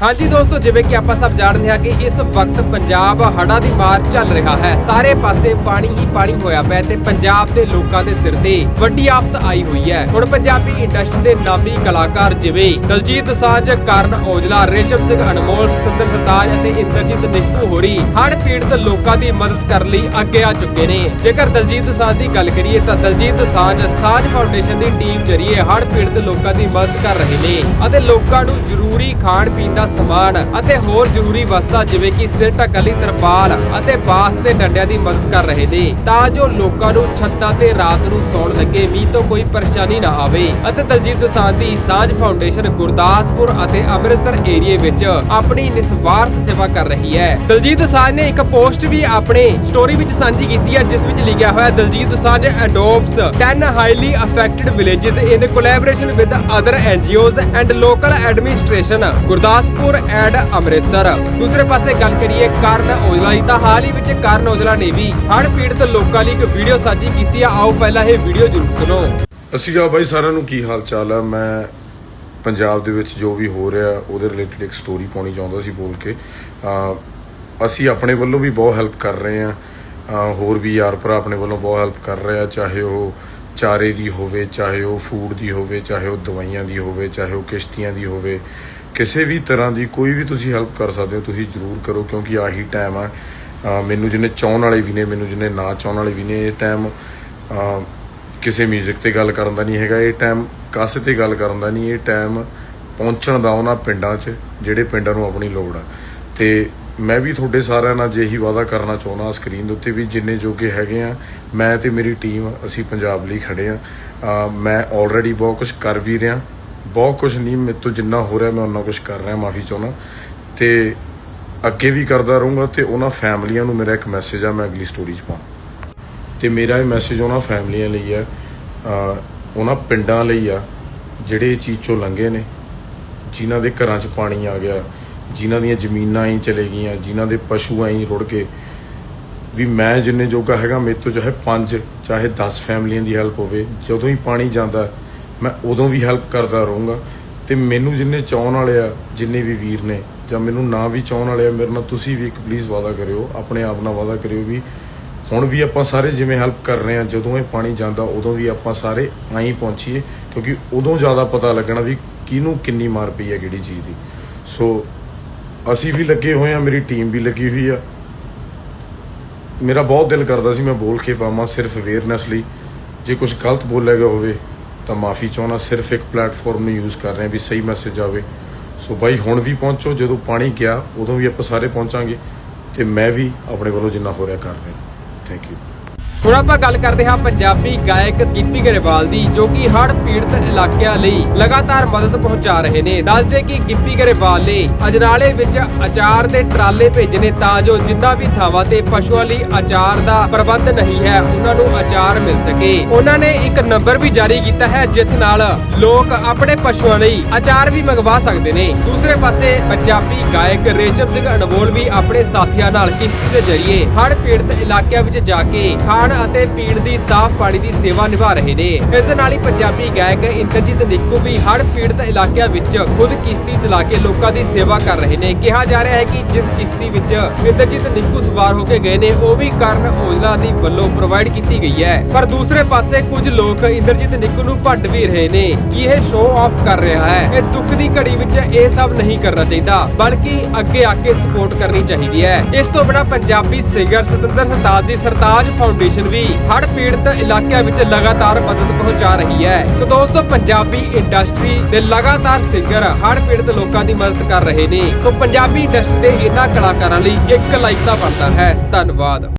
ਹਾਂਜੀ ਦੋਸਤੋ, ਜਿਵੇਂ ਕਿ ਆਪਾਂ ਸਭ ਜਾਣਦੇ ਹਾਂ ਕਿ ਇਸ ਵਕਤ ਪੰਜਾਬ ਹੜ੍ਹਾਂ ਦੀ ਮਾਰ ਚੱਲ ਰਿਹਾ ਹੈ। ਸਾਰੇ ਪਾਸੇ ਪਾਣੀ ਹੀ ਪਾਣੀ ਹੋਇਆ ਪਿਆ ਤੇ ਪੰਜਾਬ ਦੇ ਲੋਕਾਂ ਦੇ ਸਿਰ ਤੇ ਵੱਡੀ ਆਫਤ ਆਈ ਹੋਈ ਹੈ। ਹੁਣ ਪੰਜਾਬੀ ਇੰਡਸਟਰੀ ਦੇ ਨਾਮੀ ਕਲਾਕਾਰ ਜਿਵੇਂ ਦਲਜੀਤ ਦੋਸਾਂਝ ਕਰਨ ਔਜਲਾ, ਰੇਸ਼ਮ ਸਿੰਘ ਅਨਮੋਲ, ਸਤਿੰਦਰ ਸਰਤਾਜ ਅਤੇ ਇੰਦਰਜੀਤ ਨਿੱਕੂ ਹੋਰੀ ਹੜ ਪੀੜਤ ਲੋਕਾਂ ਦੀ ਮਦਦ ਕਰਨ ਲਈ ਅੱਗੇ ਆ ਚੁੱਕੇ ਨੇ। ਜੇਕਰ ਦਲਜੀਤ ਦੋਸਾਂਝ ਦੀ ਗੱਲ ਕਰੀਏ ਤਾਂ ਦਲਜੀਤ ਦੋਸਾਂਝ ਸਾਂਝ ਫਾਊਂਡੇਸ਼ਨ ਦੀ ਟੀਮ ਜਰੀਏ ਹੜ੍ਹ ਪੀੜਤ ਲੋਕਾਂ ਦੀ ਮਦਦ ਕਰ ਰਹੇ ਨੇ ਅਤੇ ਲੋਕਾਂ ਨੂੰ ਜ਼ਰੂਰੀ ਖਾਣ ਪੀਣ ਦਾ ਸਮਾਨ ਅਤੇ ਹੋਰ ਜ਼ਰੂਰੀ ਵਸਤਾਂ ਜਿਵੇਂ ਕਿ ਸਿਰ ਢੱਕਣ ਤਰਪਾਲ ਅਤੇ ਬਾਸ ਦੇ ਡੰਡਿਆਂ ਦੀ ਮਦਦ ਕਰ ਰਹੇ ਨੇ, ਤਾਂ ਜੋ ਲੋਕਾਂ ਨੂੰ ਛੱਤਾਂ ਤੇ ਰਾਤ ਨੂੰ ਸੌਣ ਲੱਗੇ ਮੀਂਹ ਤੋਂ ਕੋਈ ਪਰੇਸ਼ਾਨੀ ਨਾ ਆਵੇ। ਅਤੇ ਦਲਜੀਤ ਦੋਸਾਂਝ ਦੀ ਸਾਂਝ ਫਾਊਂਡੇਸ਼ਨ ਗੁਰਦਾਸਪੁਰ ਅਤੇ ਅੰਮ੍ਰਿਤਸਰ ਏਰੀਏ ਵਿੱਚ ਆਪਣੀ ਨਿਸਵਾਰਥ ਸੇਵਾ ਕਰ ਰਹੀ ਹੈ। ਦਲਜੀਤ ਦੋਸਾਂਝ ਨੇ ਇੱਕ ਪੋਸਟ ਵੀ ਆਪਣੇ ਸਟੋਰੀ ਵਿੱਚ ਸਾਂਝੀ ਕੀਤੀ ਹੈ, ਜਿਸ ਵਿੱਚ ਲਿਖਿਆ ਹੋਇਆ Diljit Dosanjh adopts 10 highly affected villages in collaboration with other NGOs and local administration Gurdaspur and Amritsar. ਦੂਸਰੇ ਪਾਸੇ ਗੱਲ ਕਰੀਏ ਕਰਨ ਔਜਲਾ ਦੀ, ਤਾਂ ਹਾਲ ਹੀ ਵਿੱਚ ਕਰਨ ਔਜਲਾ ਨੇ ਵੀ ਹੜ੍ਹ ਪੀੜਤ ਲੋਕਾਂ ਲਈ ਇੱਕ ਵੀਡੀਓ ਸਾਂਝੀ ਕੀਤੀ ਆ। ਆਓ ਪਹਿਲਾਂ ਇਹ ਵੀਡੀਓ ਜ਼ਰੂਰ ਸੁਣੋ। ਅਸੀਂ ਕਹਾ, ਬਾਈ, ਸਾਰਿਆਂ ਨੂੰ ਕੀ ਹਾਲ ਚਾਲ ਹੈ ਮੈਂ ਪੰਜਾਬ ਦੇ ਵਿੱਚ ਜੋ ਵੀ ਹੋ ਰਿਹਾ, ਉਹਦੇ ਰਿਲੇਟਡ ਇੱਕ ਸਟੋਰੀ ਪਾਉਣੀ ਚਾਹੁੰਦਾ ਸੀ ਬੋਲ ਕੇ। ਅਸੀਂ ਆਪਣੇ ਵੱਲੋਂ ਵੀ ਬਹੁਤ ਹੈਲਪ ਕਰ ਰਹੇ ਆ। ਹੋਰ ਵੀ ਯਾਰ ਭਰਾ ਆਪਣੇ ਵੱਲੋਂ ਬਹੁਤ ਹੈਲਪ ਕਰ ਰਹੇ ਆ, ਚਾਹੇ ਉਹ ਚਾਰੇ ਦੀ ਹੋਵੇ, ਚਾਹੇ ਉਹ ਫੂਡ ਦੀ ਹੋਵੇ, ਚਾਹੇ ਉਹ ਦਵਾਈਆਂ ਦੀ ਹੋਵੇ, ਚਾਹੇ ਉਹ ਕਿਸ਼ਤੀਆਂ ਦੀ ਹੋਵੇ। ਕਿਸੇ ਵੀ ਤਰ੍ਹਾਂ ਦੀ ਕੋਈ ਵੀ ਤੁਸੀਂ ਹੈਲਪ ਕਰ ਸਕਦੇ ਹੋ, ਤੁਸੀਂ ਜ਼ਰੂਰ ਕਰੋ ਕਿਉਂਕਿ ਆਹੀ ਟਾਈਮ ਆ। ਮੈਨੂੰ ਜਿਹਨੇ ਚਾਹਣ ਵਾਲੇ ਵੀ ਨੇ, ਮੈਨੂੰ ਜਿਹਨੇ ਨਾ ਚਾਹਣ ਵਾਲੇ ਵੀ ਨੇ, ਇਹ ਟਾਈਮ ਕਿਸੇ 뮤직 ਤੇ ਗੱਲ ਕਰਨ ਦਾ ਨਹੀਂ ਹੈਗਾ, ਇਹ ਟਾਈਮ ਕਾਸੇ ਤੇ ਗੱਲ ਕਰਨ ਦਾ ਨਹੀਂ, ਇਹ ਟਾਈਮ ਪਹੁੰਚਣ ਦਾ ਉਹਨਾਂ ਪਿੰਡਾਂ 'ਚ, ਜਿਹੜੇ ਪਿੰਡਾਂ ਨੂੰ ਆਪਣੀ ਲੋੜ ਆ। ਤੇ ਮੈਂ ਵੀ ਤੁਹਾਡੇ ਸਾਰਿਆਂ ਨਾਲ ਜਿਹੀ ਵਾਅਦਾ ਕਰਨਾ ਚਾਹੁੰਦਾ ਸਕਰੀਨ ਦੇ ਉੱਤੇ ਵੀ ਜਿੰਨੇ ਜੋਗੇ ਹੈਗੇ ਆ, ਮੈਂ ਤੇ ਮੇਰੀ ਟੀਮ ਅਸੀਂ ਪੰਜਾਬ ਲਈ ਖੜੇ ਆ। ਮੈਂ ਆਲਰੇਡੀ ਬਹੁਤ ਕੁਝ ਕਰ ਵੀ ਰਿਹਾ। ਬਹੁਤ ਕੁਝ ਨਹੀਂ ਮੇਰੇ ਤੋਂ ਜਿੰਨਾ ਹੋ ਰਿਹਾ ਮੈਂ ਉਹਨਾਂ ਕੁਝ ਕਰ ਰਿਹਾ ਮਾਫੀ ਚਾਹੁੰਦਾ। ਤੇ ਅੱਗੇ ਵੀ ਕਰਦਾ ਰਹੂੰਗਾ ਤੇ ਉਹਨਾਂ ਫੈਮਲੀਆਂ ਨੂੰ ਮੇਰਾ ਇੱਕ ਮੈਸੇਜ ਆ, ਮੈਂ ਅਗਲੀ ਸਟੋਰੀ 'ਚ ਪਾਉਂ ਤੇ ਮੇਰਾ ਇਹ ਮੈਸੇਜ ਉਹਨਾਂ ਫੈਮਲੀਆਂ ਲਈ ਆ ਉਹਨਾਂ ਪਿੰਡਾਂ ਲਈ ਆ, ਜਿਹੜੇ ਇਹ ਚੀਜ਼ ਚੋਂ ਲੰਘੇ ਨੇ, ਜਿਨ੍ਹਾਂ ਦੇ ਘਰਾਂ 'ਚ ਪਾਣੀ ਆ ਗਿਆ, ਜਿਨ੍ਹਾਂ ਦੀਆਂ ਜ਼ਮੀਨਾਂ ਹੀ ਚਲੇ ਗਈਆਂ, ਜਿਨ੍ਹਾਂ ਦੇ ਪਸ਼ੂ ਆਈ ਰੁੜ ਕੇ। ਵੀ ਮੈਂ ਜਿੰਨੇ ਜੋਗਾ ਹੈਗਾ, ਮੇਰੇ ਤੋਂ ਚਾਹੇ 5 ਚਾਹੇ 10 ਫੈਮਲੀਆਂ ਦੀ ਹੈਲਪ ਹੋਵੇ, ਜਦੋਂ ਹੀ ਪਾਣੀ ਜਾਂਦਾ ਮੈਂ ਉਦੋਂ ਵੀ ਹੈਲਪ ਕਰਦਾ ਰਹੂੰਗਾ ਤੇ ਮੈਨੂੰ ਜਿੰਨੇ ਚਾਹਣ ਵਾਲੇ ਆ, ਜਿੰਨੇ ਵੀ ਵੀਰ ਨੇ, ਜਾਂ ਮੈਨੂੰ ਨਾ ਵੀ ਚਾਹਣ ਵਾਲੇ ਆ, ਮੇਰੇ ਨਾਲ ਤੁਸੀਂ ਵੀ ਇੱਕ ਪਲੀਜ਼ ਵਾਅਦਾ ਕਰਿਓ, ਆਪਣੇ ਆਪ ਨਾਲ ਵਾਅਦਾ ਕਰਿਓ ਵੀ ਹੁਣ ਵੀ ਆਪਾਂ ਸਾਰੇ ਜਿਵੇਂ ਹੈਲਪ ਕਰ ਰਹੇ ਆ, ਜਦੋਂ ਇਹ ਪਾਣੀ ਜਾਂਦਾ ਉਦੋਂ ਵੀ ਆਪਾਂ ਸਾਰੇ ਆਈ ਪਹੁੰਚੀਏ, ਕਿਉਂਕਿ ਉਦੋਂ ਜ਼ਿਆਦਾ ਪਤਾ ਲੱਗਣਾ ਵੀ ਕਿਹਨੂੰ ਕਿੰਨੀ ਮਾਰ ਪਈ ਹੈ ਕਿਹੜੀ ਚੀਜ਼ ਦੀ। ਸੋ ਅਸੀਂ ਵੀ ਲੱਗੇ ਹੋਏ ਆ, ਮੇਰੀ ਟੀਮ ਵੀ ਲੱਗੀ ਹੋਈ ਆ। ਮੇਰਾ ਬਹੁਤ ਦਿਲ ਕਰਦਾ ਸੀ ਮੈਂ ਬੋਲ ਕੇ ਪਾਵਾਂ ਸਿਰਫ ਅਵੇਅਰਨੈਸ ਲਈ। ਜੇ ਕੁਝ ਗਲਤ ਬੋਲਿਆ ਗਿਆ ਹੋਵੇ ਤਾਂ ਮਾਫੀ ਚਾਹੁੰਦਾ, ਸਿਰਫ ਇੱਕ ਪਲੇਟਫਾਰਮ ਨੂੰ ਯੂਜ਼ ਕਰ ਰਹੇ ਹਾਂ ਵੀ ਸਹੀ ਮੈਸੇਜ ਆਵੇ। ਸੋ ਬਾਈ, ਹੁਣ ਵੀ ਪਹੁੰਚੋ, ਜਦੋਂ ਪਾਣੀ ਗਿਆ, ਉਦੋਂ ਵੀ ਆਪਾਂ ਸਾਰੇ ਪਹੁੰਚਾਂਗੇ ਤੇ ਮੈਂ ਵੀ ਆਪਣੇ ਵੱਲੋਂ ਜਿੰਨਾ ਹੋ ਰਿਹਾ ਕਰ ਰਿਹਾ। ਥੈਂਕ ਯੂ ਹੁਣ ਆਪਾਂ ਗੱਲ ਕਰਦੇ ਹਾਂ ਪੰਜਾਬੀ ਗਾਇਕ ਗਿੱਪੀ ਗਰੇਵਾਲ ਦੀ, ਜੋ ਕਿ ਹੜ੍ਹ ਪੀੜਤ ਇਲਾਕਿਆਂ ਲਈ ਲਗਾਤਾਰ ਮਦਦ ਪਹੁੰਚਾ ਰਹੇ ਨੇ। ਦੱਸਦੇ ਕਿ ਗਿੱਪੀ ਗਰੇਵਾਲ ਨੇ ਅਜਨਾਲੇ ਵਿੱਚ ਅਚਾਰ ਦੇ ਟਰਾਲੇ ਭੇਜਨੇ ਤਾਂ ਜੋ ਜਿੰਨਾ ਵੀ ਥਾਵਾਂ ਤੇ ਪਸ਼ੂਆਂ ਲਈ ਅਚਾਰ ਦਾ ਪ੍ਰਬੰਧ ਨਹੀਂ ਹੈ, ਉਹਨਾਂ ਨੂੰ ਅਚਾਰ ਮਿਲ ਸਕੇ। ਉਹਨਾਂ ਨੇ ਇੱਕ ਨੰਬਰ ਵੀ ਜਾਰੀ ਕੀਤਾ ਹੈ, ਜਿਸ ਨਾਲ ਲੋਕ ਆਪਣੇ ਪਸ਼ੂਆਂ ਲਈ ਅਚਾਰ ਵੀ ਮੰਗਵਾ ਸਕਦੇ ਨੇ। ਦੂਸਰੇ ਪਾਸੇ ਪੰਜਾਬੀ ਗਾਇਕ ਰੇਸ਼ਮ ਸਿੰਘ ਅਨਮੋਲ ਵੀ ਆਪਣੇ ਸਾਥੀਆਂ ਨਾਲ ਕਿਸ਼ਤੀ ਦੇ ਜ਼ਰੀਏ ਹੜ੍ਹ ਪੀੜਤ ਇਲਾਕਿਆਂ ਵਿੱਚ ਜਾ ਕੇ ਖਾਣ ਅਤੇ ਪੀਣ ਦੀ ਸਾਫ਼ ਪਾਣੀ ਦੀ ਸੇਵਾ ਨਿਭਾ ਰਹੇ ਨੇ। ਇਸ ਦੇ ਨਾਲ ਹੀ ਪੰਜਾਬੀ ਗਾਇਕ ਇੰਦਰਜੀਤ ਨਿੱਕੂ ਵੀ ਹੜ੍ਹ ਪੀੜਤ ਇਲਾਕਿਆਂ ਵਿੱਚ ਖੁਦ ਕਿਸ਼ਤੀ ਚਲਾ ਕੇ ਲੋਕਾਂ ਦੀ ਸੇਵਾ ਕਰ ਰਹੇ ਨੇ। ਕਿਹਾ ਜਾ ਰਿਹਾ ਹੈ ਕਿ ਜਿਸ ਕਿਸ਼ਤੀ ਵਿੱਚ ਇੰਦਰਜੀਤ ਨਿੱਕੂ ਸਵਾਰ ਹੋ ਕੇ ਗਏ ਨੇ, ਉਹ ਵੀ ਕਰਨ ਔਜਲਾ ਦੀ ਵੱਲੋਂ ਪ੍ਰੋਵਾਈਡ ਕੀਤੀ ਗਈ ਹੈ। ਪਰ ਦੂਸਰੇ ਪਾਸੇ ਕੁਝ ਲੋਕ ਇੰਦਰਜੀਤ ਨਿੱਕੂ ਨੂੰ ਭੰਡ ਵੀ ਰਹੇ ਨੇ ਕਿ ਇਹ ਸ਼ੋਅ ਆਫ ਕਰ ਰਿਹਾ ਹੈ। ਇਸ ਦੁੱਖ ਦੀ ਘੜੀ ਵਿੱਚ ਇਹ ਸਭ ਨਹੀਂ ਕਰਨਾ ਚਾਹੀਦਾ, ਬਲਕਿ ਅੱਗੇ ਆ ਕੇ ਸਪੋਰਟ ਕਰਨੀ ਚਾਹੀਦੀ ਹੈ। ਇਸ ਤੋਂ ਬਿਨਾਂ ਪੰਜਾਬੀ ਸਿੰਗਰ ਸਤਿੰਦਰ ਸਰਤਾਜ ਦੀ ਸਰਤਾਜ ਫਾਊਂਡੇਸ਼ਨ ਵੀ ਹੜ੍ਹ ਪੀੜਤ ਇਲਾਕਿਆਂ ਵਿੱਚ ਲਗਾਤਾਰ ਮਦਦ ਪਹੁੰਚਾ ਰਹੀ ਹੈ। ਸੋ ਦੋਸਤੋ, ਪੰਜਾਬੀ ਇੰਡਸਟਰੀ ਦੇ ਲਗਾਤਾਰ ਸਿੰਗਰ ਹੜ੍ਹ ਪੀੜਤ ਲੋਕਾਂ ਦੀ ਮਦਦ ਕਰ ਰਹੇ ਨੇ। ਸੋ ਪੰਜਾਬੀ ਇੰਡਸਟਰੀ ਦੇ ਇਹਨਾਂ ਕਲਾਕਾਰਾਂ ਲਈ ਇੱਕ ਲਾਈਕ ਦਾ ਬਣਦਾ ਹੈ। ਧੰਨਵਾਦ।